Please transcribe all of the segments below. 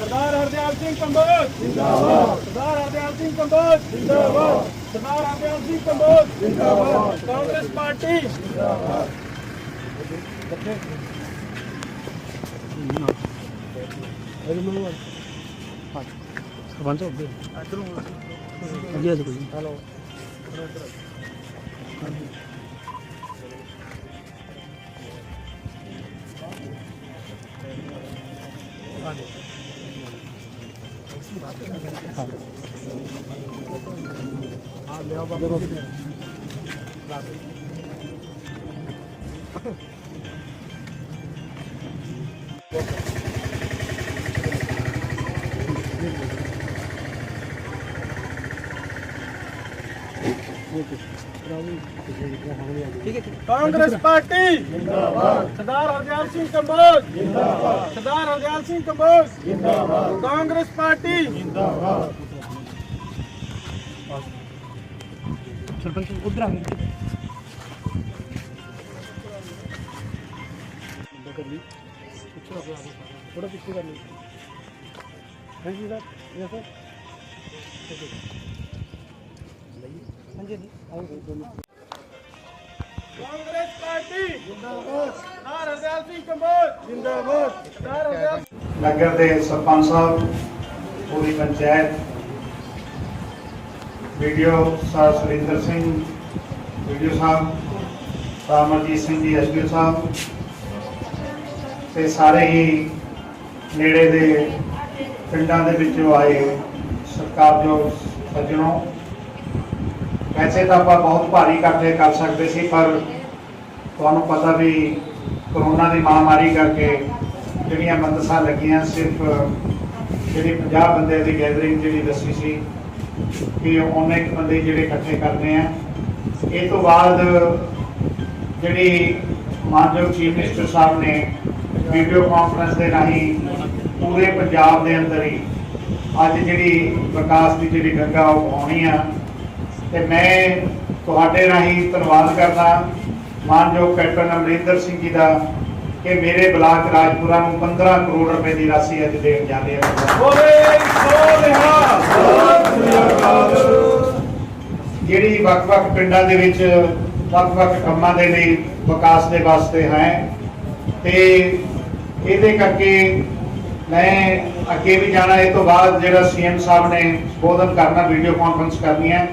ਸਰਦਾਰ ਹਰਦਿਆਲ ਸਿੰਘ ਕੰਬੋਜ। ਜਿੰਦਾਬਾਦ ਸਰਦਾਰ ਹਰਦਿਆਲ ਸਿੰਘ ਕੰਬੋਜ। ਜਿੰਦਾਬਾਦ ਸਰਦਾਰ ਹਰਦਿਆਲ ਸਿੰਘ ਕੰਬੋਜ। ਜਿੰਦਾਬਾਦ ਕਾਂਗਰਸ ਪਾਰਟੀ। ਸਰਪੰਚ ਹੋ ਗਏ। ਅੱਗੇ ਕੋਈ। ਹੈਲੋ। ਕਾਂਗਰਸ ਪਾਰਟੀ ਜਿੰਦਾਬਾਦ। ਸਰਦਾਰ ਹਰਦਿਆਲ ਸਿੰਘ ਕੰਬੋਜ ਜਿੰਦਾਬਾਦ। ਸਰਦਾਰ ਹਰਦਿਆਲ ਸਿੰਘ ਕੰਬੋਜ ਜਿੰਦਾਬਾਦ। ਕਾਂਗਰਸ ਪਾਰਟੀ ਸਰਪੰਚ ਉਧਰ ਆ ਗਏ ਥੋੜਾ ਪਿੱਛੇ ਕਰ ਲਈ। ਹਾਂਜੀ ਸਰ ਯਸ ਸਰ। ਹਾਂਜੀ ਜੀ ਆਓ। ਕਾਂਗਰਸ ਪਾਰਟੀ। ਜਿੰਦਾਬਾਦ ਸਰਦਾਰ ਹਰਦਿਆਲ ਸਿੰਘ ਕੰਬੋਜ ਜਿੰਦਾਬਾਦ। ਸਰਦਾਰ ਹਰਦਿਆਲ ਨਗਰ ਦੇ ਸਰਪੰਚ ਸਾਹਿਬ ਪੂਰੀ ਪੰਚਾਇਤ ਵੀਡੀਓ ਸਾਹਿਬ ਸੁਰਿੰਦਰ ਸਿੰਘ, ਵੀਡੀਓ ਸਾਹਿਬ ਰਾਮਜੀਤ ਸਿੰਘ ਜੀ ਐਸਪੀਓ ਸਾਹਿਬ ਤੇ ਸਾਰੇ ਹੀ ਨੇੜੇ ਦੇ ਪਿੰਡਾਂ ਦੇ ਵਿੱਚੋਂ ਆਏ ਸਰਕਾਰ ਜੋ ਸੱਜਣੋ। ਵੈਸੇ ਤਾਂ ਆਪਾਂ ਬਹੁਤ ਭਾਰੀ ਇਕੱਠੇ ਕਰ ਸਕਦੇ ਸੀ, ਪਰ ਤੁਹਾਨੂੰ ਪਤਾ ਵੀ ਕਰੋਨਾ ਦੀ ਮਹਾਮਾਰੀ ਕਰਕੇ ਜਿਹੜੀਆਂ ਬੰਦਸਾਂ ਲੱਗੀਆਂ, ਸਿਰਫ ਜਿਹੜੀ 50 ਬੰਦੇ ਦੀ ਗੈਦਰਿੰਗ ਜਿਹੜੀ ਦੱਸੀ ਸੀ ਕਿ ਉਹਨੇ ਕੁ ਬੰਦੇ ਜਿਹੜੇ ਇਕੱਠੇ ਕਰਨੇ ਆ। ਇਹ ਤੋਂ ਬਾਅਦ ਜਿਹੜੀ ਮਾਨਯੋਗ ਚੀਫ ਮਿਨਿਸਟਰ ਸਾਹਿਬ ਨੇ ਵੀਡੀਓ ਕਾਨਫਰੰਸ ਦੇ ਰਾਹੀਂ ਪੂਰੇ ਪੰਜਾਬ ਦੇ ਅੰਦਰ ਹੀ ਅੱਜ ਜਿਹੜੀ ਵਿਕਾਸ ਦੀ ਜਿਹੜੀ ਗੰਗਾ ਉਹ ਆਉਣੀ ਆ। ਤੇ ਮੈਂ ਤੁਹਾਡੇ ਰਾਹੀਂ ਧੰਨਵਾਦ ਕਰਦਾ। ਮਾਨਯੋਗ ਕੈਪਟਨ ਅਮਰਿੰਦਰ ਸਿੰਘ ਜੀ ਦਾ ਕਿ ਮੇਰੇ ਬਲਾਕ ਰਾਜਪੁਰਾ ਨੂੰ 15 ਕਰੋੜ ਰੁਪਏ ਦੀ ਰਾਸ਼ੀ ਅੱਜ ਦੇਣ ਜਾ ਰਹੇ ਹਾਂ। ਬੋਲੇ ਜਿਹੜੀ ਵੱਖ-ਵੱਖ ਪਿੰਡਾਂ ਦੇ ਵਿੱਚ ਵੱਖ-ਵੱਖ ਕੰਮਾਂ ਦੇ ਲਈ ਵਿਕਾਸ ਦੇ ਵਾਸਤੇ ਹੈ। ਤੇ ਇਹਦੇ ਕਰਕੇ ਮੈਂ ਅੱਗੇ ਵੀ ਜਾਣਾ ਇਹ ਤੋਂ ਬਾਅਦ ਜਿਹੜਾ ਸੀਐਮ ਸਾਹਿਬ ਨੇ ਸੰਬੋਧਨ ਕਰਨਾ ਵੀਡੀਓ ਕਾਨਫਰੰਸ ਕਰਨੀ ਹੈ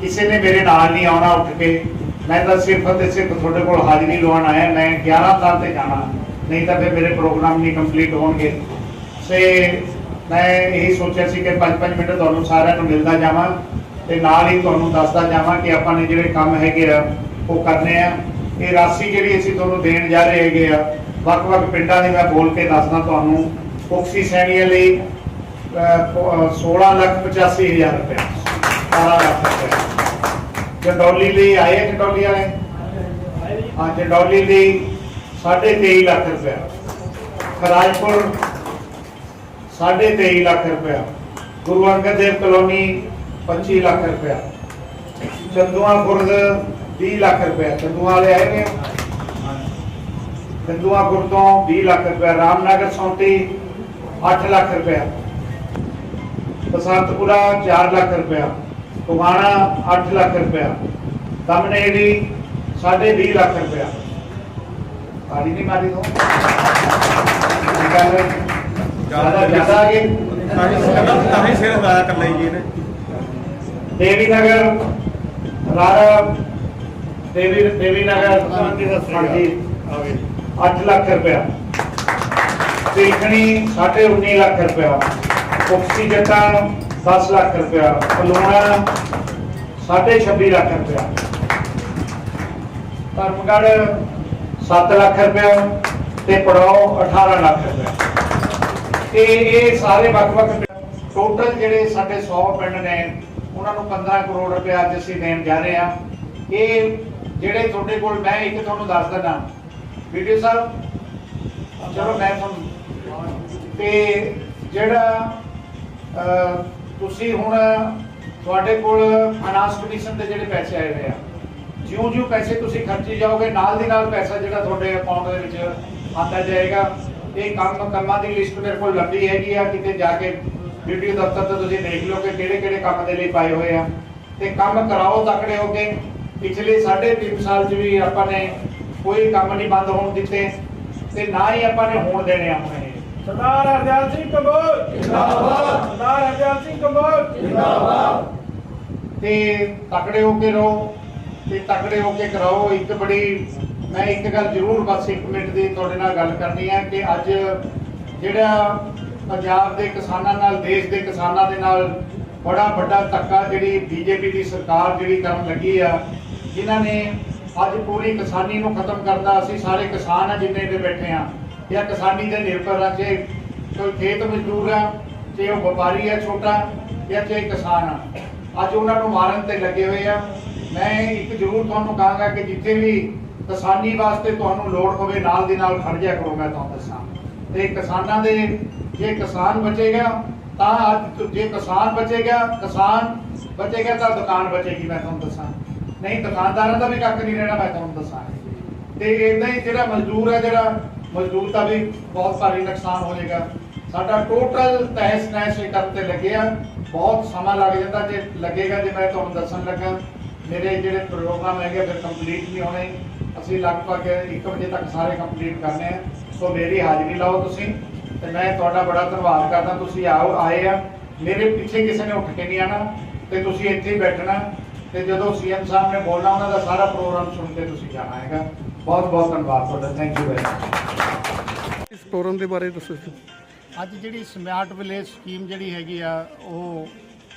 ਕਿਸੇ ਨੇ ਮੇਰੇ ਨਾਲ ਨਹੀਂ ਆਉਣਾ ਉੱਠ ਕੇ। ਮੈਂ ਤਾਂ ਸਿਰਫ ਤੇ ਸਿਰਫ ਤੁਹਾਡੇ ਕੋਲ ਹਾਜ਼ਰੀ ਲਵਾਉਣ ਆਇਆ ਮੈਂ 11 ਸਾਲ ਤੇ ਜਾਣਾ। ਨਹੀਂ ਤਾਂ ਫਿਰ ਮੇਰੇ ਪ੍ਰੋਗਰਾਮ ਨਹੀਂ ਕੰਪਲੀਟ ਹੋਣਗੇ। ਸੇ ਮੈਂ ਇਹੀ ਸੋਚਿਆ ਸੀ ਕਿ 5-5 ਮਿੰਟ ਤੁਹਾਨੂੰ ਸਾਰਿਆਂ ਨੂੰ ਮਿਲਦਾ ਜਾਵਾਂ ਤੇ ਨਾਲ ਹੀ ਤੁਹਾਨੂੰ ਦੱਸਦਾ ਜਾਵਾਂ ਕਿ ਆਪਾਂ ਨੇ ਜਿਹੜੇ ਕੰਮ ਹੈਗੇ ਆ ਉਹ ਕਰਨੇ ਆ। ਇਹ ਰਾਸ਼ੀ ਜਿਹੜੀ ਅਸੀਂ ਤੁਹਾਨੂੰ ਦੇਣ ਜਾ ਰਹੇ ਹੈਗੇ ਆ ਵੱਖ-ਵੱਖ ਪਿੰਡਾਂ ਦੀ ਮੈਂ ਬੋਲ ਕੇ ਦੱਸਦਾ ਤੁਹਾਨੂੰ। ਔਕਸੀ ਸੈਣੀਆਂ ਲਈ ਅਹ, 16 ਲੱਖ 85 ਹਜ਼ਾਰ ਰੁਪਏ 17 ਲੱਖ ਰੁਪਏ। ਚੰਡੌਲੀ ਲਈ ਆਏ ਆ ਚੰਡੌਲੀ ਵਾਲੇ? ਹਾਂ, ਚੰਡੌਲੀ ਲਈ 23.5 ਲੱਖ ਰੁਪਏ ਖਰਾਜਪੁਰ 23.5 ਲੱਖ ਰੁਪਇਆ। ਗੁਰੂ ਅੰਗਦ ਦੇਵ ਕਲੋਨੀ 25 ਲੱਖ ਰੁਪਇਆ। ਚੰਦੂਆ ਖੁਰਦ 20 ਲੱਖ ਰੁਪਇਆ। ਚੰਦੂਆ ਵਾਲੇ ਆਏ ਨੇ ਚੰਦੂਆ ਖੁਰਦ ਤੋਂ 20 ਲੱਖ ਰੁਪਇਆ। ਰਾਮਨਗਰ ਸੌਂਤੀ 8 ਲੱਖ ਰੁਪਇਆ। ਬਸੰਤਪੁਰਾ 4 ਲੱਖ ਰੁਪਇਆ। ਕੁਮਾਣਾ 8 ਲੱਖ ਰੁਪਏ ਦਮਨੇੜੀ 20.5 ਲੱਖ ਰੁਪਏ ਤਾਲੀ ਨਹੀਂ ਮਾਰੀ ਦੋ ਜ਼ਿਆਦਾ ਜ਼ਿਆਦਾ ਆ ਗਏ ਤਾਂ ਹੀ ਸਿਰ ਦਾਇਆ ਕਰ ਲਈ ਜੀ ਇਹਨੇ। ਦੇਵੀ ਨਗਰ ਰਾਰਾ ਦੇਵੀ ਦੇਵੀ ਨਗਰ ਹਾਂਜੀ, ਸਤਿ ਸ੍ਰੀ ਅਕਾਲ। ਹਾਂਜੀ ਆ ਗਏ। 8 ਲੱਖ ਰੁਪਇਆ। ਦੇਖਣੀ 19.5 ਲੱਖ ਰੁਪਇਆ। ਜੱਟਾਂ 10 ਲੱਖ ਰੁਪਇਆ ਪਲੂਣਾ 26 ਲੱਖ ਰੁਪਇਆ। ਧਰਮਗੜ 7 ਲੱਖ ਰੁਪਇਆ ਤੇ ਪੜਾਓ 18 ਲੱਖ ਰੁਪਇਆ। ਤੇ ਇਹ ਸਾਰੇ ਵੱਖ-ਵੱਖ ਟੋਟਲ ਜਿਹੜੇ ਸਾਡੇ 100 ਪਿੰਡ ਨੇ ਉਹਨਾਂ ਨੂੰ 15 ਕਰੋੜ ਰੁਪਇਆ ਅੱਜ ਅਸੀਂ ਦੇਣ ਜਾ ਰਹੇ ਹਾਂ। ਇਹ ਜਿਹੜੇ ਤੁਹਾਡੇ ਕੋਲ ਮੈਂ ਇੱਕ ਤੁਹਾਨੂੰ ਦੱਸ ਦਿੰਦਾ। ਵੀਡੀਓ ਸਾਹਿਬ ਚਲੋ ਮੈਂ ਤੁਹਾਨੂੰ ਤੇ ਜਿਹੜਾ ਅਹ, ਤੁਸੀਂ ਹੁਣ ਤੁਹਾਡੇ ਕੋਲ ਫਾਈਨਾਂਸ ਕਮਿਸ਼ਨ ਦੇ ਜਿਹੜੇ ਪੈਸੇ ਆਏ ਹੋਏ ਆ ਜਿਉਂ ਜਿਉਂ ਪੈਸੇ ਤੁਸੀਂ ਖਰਚੀ ਜਾਓਗੇ, ਨਾਲ ਦੀ ਨਾਲ ਪੈਸਾ ਜਿਹੜਾ ਤੁਹਾਡੇ ਅਕਾਊਂਟ ਦੇ ਵਿੱਚ ਆਉਂਦਾ ਜਾਏਗਾ। ਇਹ ਕੰਮ ਕੰਮਾਂ ਦੀ ਲਿਸਟ ਮੇਰੇ ਕੋਲ ਲੰਬੀ ਹੈਗੀ ਆ, ਕਿਤੇ ਜਾ ਕੇ ਵੀਡੀਓ ਦਫ਼ਤਰ ਤੋਂ ਤੁਸੀਂ ਦੇਖ ਲਓ ਕਿ ਕਿਹੜੇ ਕਿਹੜੇ ਕੰਮ ਦੇ ਲਈ ਪਾਏ ਹੋਏ ਆ। ਤੇ ਕੰਮ ਕਰਾਓ ਤਕੜੇ ਹੋ ਕੇ, ਪਿਛਲੇ 3.5 ਸਾਲ 'ਚ ਵੀ ਆਪਾਂ ਨੇ ਕੋਈ ਕੰਮ ਨਹੀਂ ਬੰਦ ਹੋਣ ਦਿੱਤੇ, ਤੇ ਨਾ ਹੀ ਆਪਾਂ ਨੇ ਹੋਣ ਦੇਣੇ ਆਪਣੇ ਸਰਦਾਰ ਹਰਦਿਆਲ ਸਿੰਘ ਕੰਬੋਜ ਜਿੰਦਾਬਾਦ ਸਰਦਾਰ ਹਰਦਿਆਲ ਸਿੰਘ ਕੰਬੋਜ ਜਿੰਦਾਬਾਦ ਤੇ ਤਕੜੇ ਹੋ ਕੇ ਰਹੋ, ਤੇ ਤਕੜੇ ਹੋ ਕੇ ਕਰਾਓ। ਇੱਕ ਬੜੀ, ਮੈਂ ਇੱਕ ਗੱਲ ਜ਼ਰੂਰ ਬਸ ਇੱਕ ਮਿੰਟ ਦੀ ਤੁਹਾਡੇ ਨਾਲ ਗੱਲ ਕਰਨੀ ਹੈ ਕਿ ਅੱਜ ਜਿਹੜਾ ਪੰਜਾਬ ਦੇ ਕਿਸਾਨਾਂ ਨਾਲ, ਦੇਸ਼ ਦੇ ਕਿਸਾਨਾਂ ਦੇ ਨਾਲ ਬੜਾ ਵੱਡਾ ਧੱਕਾ ਜਿਹੜੀ ਬੀਜੇਪੀ ਦੀ ਸਰਕਾਰ ਜਿਹੜੀ ਕਰਨ ਲੱਗੀ ਆ, ਜਿਨ੍ਹਾਂ ਨੇ ਅੱਜ ਪੂਰੀ ਕਿਸਾਨੀ ਨੂੰ ਖਤਮ ਕਰਦਾ ਅਸੀਂ ਸਾਰੇ ਕਿਸਾਨ ਆ ਜਿੰਨੇ ਦੇ ਬੈਠੇ ਆ। ਜਾਂ ਕਿਸਾਨੀ ਤੇ ਨਿਰਭਰ ਆ, ਜੇ ਕੋਈ ਖੇਤ ਮਜ਼ਦੂਰ ਆ ਚਾਹੇ ਉਹ ਵਪਾਰੀ ਆ ਛੋਟਾ, ਜਾਂ ਚਾਹੇ ਕਿਸਾਨ ਆ। ਅੱਜ ਉਹਨਾਂ ਨੂੰ ਮਾਰਨ ਤੇ ਲੱਗੇ ਹੋਏ ਆ। ਮੈਂ ਇੱਕ ਜ਼ਰੂਰ ਤੁਹਾਨੂੰ ਕਹਾਂਗਾ ਕਿ ਜਿੱਥੇ ਵੀ ਕਿਸਾਨੀ ਵਾਸਤੇ ਤੁਹਾਨੂੰ ਲੋੜ ਹੋਵੇ, ਨਾਲ ਦੀ ਨਾਲ ਖੜ ਜਾ ਕਰੋ, ਮੈਂ ਤੁਹਾਨੂੰ ਦੱਸਾਂ। ਤੇ ਕਿਸਾਨਾਂ ਦੇ ਜੇ ਕਿਸਾਨ ਬਚੇਗਾ, ਤਾਂ ਅੱਜ ਜੇ ਕਿਸਾਨ ਬਚੇਗਾ ਕਿਸਾਨ ਬਚੇਗਾ ਤਾਂ ਦੁਕਾਨ ਬਚੇਗੀ, ਮੈਂ ਤੁਹਾਨੂੰ ਦੱਸਾਂ। ਨਹੀਂ, ਦੁਕਾਨਦਾਰਾਂ ਦਾ ਵੀ ਕੱਖ ਨਹੀਂ ਰਹਿਣਾ, ਮੈਂ ਤੁਹਾਨੂੰ ਦੱਸਾਂ। ਤੇ ਇਦਾਂ ਹੀ ਜਿਹੜਾ ਮਜ਼ਦੂਰ ਹੈ ਜਿਹੜਾ ਮਜ਼ਦੂਰ ਦਾ ਵੀ ਬਹੁਤ ਭਾਰੀ ਨੁਕਸਾਨ ਹੋ ਜਾਏਗਾ। ਸਾਡਾ ਟੋਟਲ ਤਹਿਸ ਨਹਿਸ ਇਹ ਕਰਨ ਤੇ ਲੱਗਿਆ ਬਹੁਤ ਸਮਾਂ ਲੱਗ ਜਾਂਦਾ। ਜੇ ਲੱਗੇਗਾ ਜੇ ਮੈਂ ਤੁਹਾਨੂੰ ਦੱਸਣ ਲੱਗਾ, ਮੇਰੇ ਜਿਹੜੇ ਪ੍ਰੋਗਰਾਮ ਹੈਗੇ ਫਿਰ ਕੰਪਲੀਟ ਨਹੀਂ ਹੋਣੇ। ਅਸੀਂ ਲਗਭਗ 1 ਵਜੇ ਤੱਕ ਸਾਰੇ ਕੰਪਲੀਟ ਕਰਨੇ ਆ। ਸੋ ਮੇਰੀ ਹਾਜ਼ਰੀ ਲਾਓ ਤੁਸੀਂ ਤੇ ਮੈਂ ਤੁਹਾਡਾ ਬੜਾ ਧੰਨਵਾਦ ਕਰਦਾ। ਤੁਸੀਂ ਆਓ, ਆਏ ਆ। ਮੇਰੇ ਪਿੱਛੇ ਕਿਸੇ ਨੇ ਉੱਠ ਕੇ ਨਹੀਂ ਆਣਾ ਤੇ ਤੁਸੀਂ ਇੱਥੇ ਹੀ ਬੈਠਣਾ। ਤੇ ਜਦੋਂ ਸੀਐਮ ਸਾਹਿਬ ਨੇ ਬੋਲਣਾ, ਉਹਨਾਂ ਦਾ ਸਾਰਾ ਪ੍ਰੋਗਰਾਮ ਸੁਣ ਕੇ ਤੁਸੀਂ ਜਾਣਾ ਹੈਗਾ। ਬਹੁਤ ਬਹੁਤ ਧੰਨਵਾਦ ਤੁਹਾਡਾ। ਥੈਂਕ ਯੂ ਵੈਰੀ ਮਚ ਇਸ ਦੇ ਬਾਰੇ ਦੱਸੋ ਜੀ। ਅੱਜ ਜਿਹੜੀ ਸਮਾਰਟ ਵਿਲੇਜ ਸਕੀਮ ਜਿਹੜੀ ਹੈਗੀ ਆ ਉਹ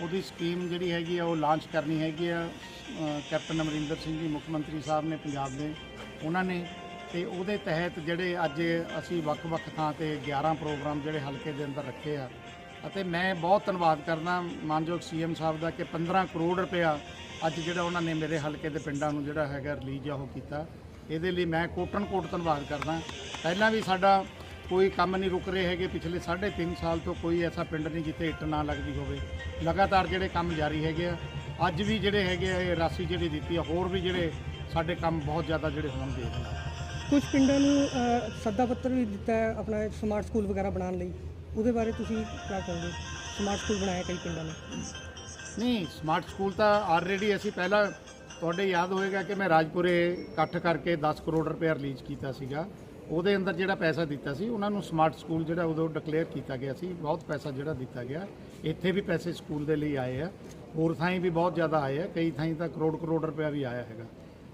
ਉਹਦੀ ਸਕੀਮ ਜਿਹੜੀ ਹੈਗੀ ਆ ਉਹ ਲਾਂਚ ਕਰਨੀ ਹੈਗੀ ਆ। ਅ, ਕੈਪਟਨ ਅਮਰਿੰਦਰ ਸਿੰਘ ਜੀ ਮੁੱਖ ਮੰਤਰੀ ਸਾਹਿਬ ਨੇ ਪੰਜਾਬ ਦੇ ਉਹਨਾਂ ਨੇ ਤੇ ਉਹਦੇ ਤਹਿਤ ਜਿਹੜੇ ਅੱਜ ਅਸੀਂ ਵੱਖ-ਵੱਖ ਥਾਂ ਤੇ 11 ਪ੍ਰੋਗਰਾਮ ਜਿਹੜੇ ਹਲਕੇ ਦੇ ਅੰਦਰ ਰੱਖੇ ਆ। ਅਤੇ ਮੈਂ ਬਹੁਤ ਧੰਨਵਾਦ ਕਰਦਾ ਮਾਨਯੋਗ ਸੀਐਮ ਸਾਹਿਬ ਦਾ ਕਿ 15 ਕਰੋੜ ਰੁਪਇਆ ਅੱਜ ਜਿਹੜਾ ਉਹਨਾਂ ਨੇ ਮੇਰੇ ਹਲਕੇ ਦੇ ਪਿੰਡਾਂ ਨੂੰ ਜਿਹੜਾ ਹੈਗਾ ਰਿਲੀਜ਼ ਆ ਉਹ ਕੀਤਾ। ਇਹਦੇ ਲਈ ਮੈਂ ਕੋਟਨ ਕੋਟ ਧੰਨਵਾਦ ਕਰਦਾ। ਪਹਿਲਾਂ ਵੀ ਸਾਡਾ ਕੋਈ ਕੰਮ ਨਹੀਂ ਰੁਕ ਰਹੇ ਹੈਗੇ। ਪਿਛਲੇ 3.5 ਸਾਲ ਤੋਂ ਕੋਈ ਐਸਾ ਪਿੰਡ ਨਹੀਂ ਜਿੱਥੇ ਇੱਟ ਨਾ ਲੱਗਦੀ ਹੋਵੇ। ਲਗਾਤਾਰ ਜਿਹੜੇ ਕੰਮ ਜਾਰੀ ਹੈਗੇ ਆ ਅੱਜ ਵੀ ਜਿਹੜੇ ਹੈਗੇ ਆ ਇਹ ਰਾਸ਼ੀ ਜਿਹੜੀ ਦਿੱਤੀ ਆ ਹੋਰ ਵੀ ਜਿਹੜੇ ਸਾਡੇ ਕੰਮ ਬਹੁਤ ਜ਼ਿਆਦਾ ਜਿਹੜੇ ਹੋਣਗੇ। ਕੁਝ ਪਿੰਡਾਂ ਨੂੰ ਸੱਦਾ ਪੱਤਰ ਵੀ ਦਿੱਤਾ ਹੈ ਆਪਣਾ ਸਮਾਰਟ ਸਕੂਲ ਵਗੈਰਾ ਬਣਾਉਣ ਲਈ। ਉਹਦੇ ਬਾਰੇ ਤੁਸੀਂ ਕੀ ਕਹੋਗੇ? ਸਮਾਰਟ ਸਕੂਲ ਬਣਾਇਆ ਕਈ ਪਿੰਡਾਂ ਨੇ। ਨਹੀਂ ਸਮਾਰਟ ਸਕੂਲ ਤਾਂ ਆਲਰੇਡੀ ਅਸੀਂ ਪਹਿਲਾਂ ਤੁਹਾਡੇ ਯਾਦ ਹੋਏਗਾ ਕਿ ਮੈਂ ਰਾਜਪੁਰੇ ਇਕੱਠ ਕਰਕੇ 10 ਕਰੋੜ ਰੁਪਏ ਰਿਲੀਜ਼ ਕੀਤਾ ਸੀਗਾ। ਉਹਦੇ ਅੰਦਰ ਜਿਹੜਾ ਪੈਸਾ ਦਿੱਤਾ ਸੀ ਉਹਨਾਂ ਨੂੰ ਸਮਾਰਟ ਸਕੂਲ ਜਿਹੜਾ ਉਦੋਂ ਡਿਕਲੇਅਰ ਕੀਤਾ ਗਿਆ ਸੀ ਬਹੁਤ ਪੈਸਾ ਜਿਹੜਾ ਦਿੱਤਾ ਗਿਆ। ਇੱਥੇ ਵੀ ਪੈਸੇ ਸਕੂਲ ਦੇ ਲਈ ਆਏ ਆ। ਹੋਰ ਥਾਈਂ ਵੀ ਬਹੁਤ ਜ਼ਿਆਦਾ ਆਏ ਆ। ਕਈ ਥਾਈਂ ਤਾਂ ਕਰੋੜ ਕਰੋੜ ਰੁਪਇਆ ਵੀ ਆਇਆ ਹੈਗਾ।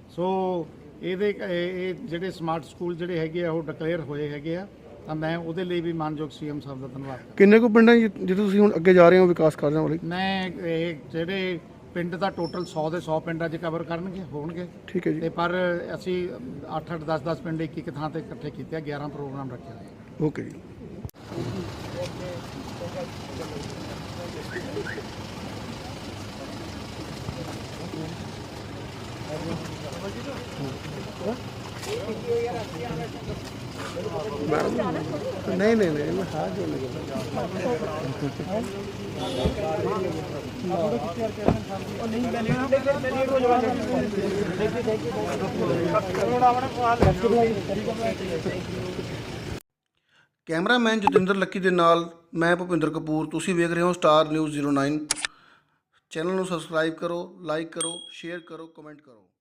ਸੋ ਇਹਦੇ ਇਹ ਜਿਹੜੇ ਸਮਾਰਟ ਸਕੂਲ ਜਿਹੜੇ ਹੈਗੇ ਆ ਉਹ ਡਿਕਲੇਅਰ ਹੋਏ ਹੈਗੇ ਆ। ਤਾਂ ਮੈਂ ਉਹਦੇ ਲਈ ਵੀ ਮਾਨਯੋਗ ਸੀਐਮ ਸਾਹਿਬ ਦਾ ਧੰਨਵਾਦ ਕਰਦਾ। ਕਿੰਨੇ ਕੁ ਪਿੰਡਾਂ ਜਿੱਥੇ ਤੁਸੀਂ ਹੁਣ ਅੱਗੇ ਜਾ ਰਹੇ ਹੋ ਵਿਕਾਸ ਕਾਰਜਾਂ ਵਾਲੇ? ਮੈਂ ਇਹ ਜਿਹੜੇ ਪਿੰਡ ਦਾ ਟੋਟਲ 100 ਦੇ 100 ਪਿੰਡਾਂ 'ਚ ਕਵਰ ਕਰਨਗੇ ਹੋਣਗੇ। ਠੀਕ ਹੈ ਜੀ। ਤੇ ਪਰ ਅਸੀਂ 8-8 10-10 ਪਿੰਡ ਇੱਕ ਇੱਕ ਥਾਂ ਤੇ ਇਕੱਠੇ ਕੀਤੇ ਆ 11 ਪ੍ਰੋਗਰਾਮ ਰੱਖੇ ਹੋਏ ਓਕੇ ਜੀ। ਨਹੀਂ ਨਹੀਂ ਨਹੀਂ, ਮੈਂ ਹਾਂ ਜੋ ਕੈਮਰਾਮੈਨ ਜਤਿੰਦਰ ਲੱਕੀ ਦੇ ਨਾਲ ਮੈਂ ਭੁਪਿੰਦਰ ਕਪੂਰ। ਤੁਸੀਂ ਵੇਖ ਰਹੇ ਹੋ ਸਟਾਰ ਨਿਊਜ਼ 09 ਚੈਨਲ ਨੂੰ ਸਬਸਕ੍ਰਾਈਬ ਕਰੋ, ਲਾਈਕ ਕਰੋ, ਸ਼ੇਅਰ ਕਰੋ, ਕਮੈਂਟ ਕਰੋ।